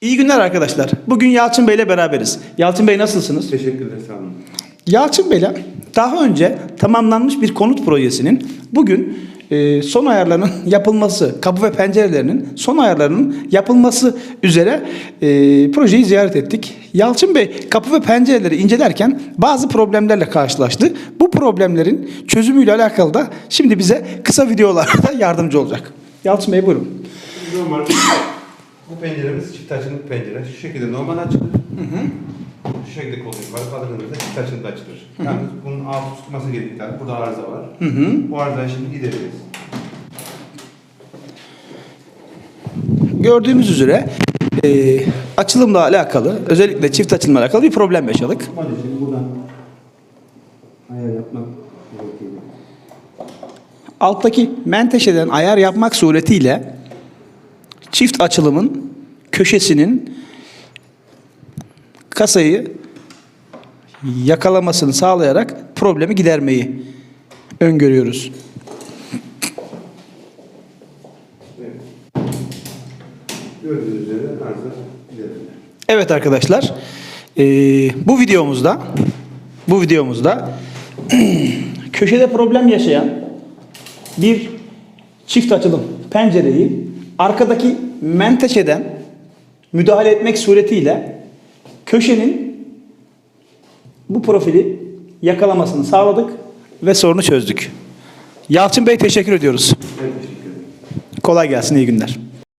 İyi günler arkadaşlar. Bugün Yalçın Bey ile beraberiz. Yalçın Bey nasılsınız? Teşekkürler sağ olun. Yalçın Bey ile daha önce tamamlanmış bir konut projesinin bugün e, son ayarlarının yapılması, kapı ve pencerelerinin son ayarlarının yapılması üzere e, projeyi ziyaret ettik. Yalçın Bey kapı ve pencereleri incelerken bazı problemlerle karşılaştı. Bu problemlerin çözümüyle alakalı da şimdi bize kısa videolarda yardımcı olacak. Yalçın Bey buyurun. Bu penceremiz çift açılık pencere. Şu şekilde normal açılır. Şu şekilde kolu yukarı kaldırdığımızda çift açılık açılır. Yani bunun altı tutması gerekiyor. Burada arıza var. Bu arızayı şimdi gideririz. Gördüğümüz üzere e, açılımla alakalı, özellikle çift açılımla alakalı bir problem yaşadık. Hadi şimdi buradan ayar yapmak gerekiyor. Alttaki menteşeden ayar yapmak suretiyle çift açılımın köşesinin kasayı yakalamasını sağlayarak problemi gidermeyi öngörüyoruz. Evet arkadaşlar, eee, bu videomuzda bu videomuzda köşede problem yaşayan bir çift açılım pencereyi arkadaki menteşeden müdahale etmek suretiyle köşenin bu profili yakalamasını sağladık ve sorunu çözdük. Yalçın Bey teşekkür ediyoruz. Ben teşekkür ederim. Kolay gelsin, iyi günler.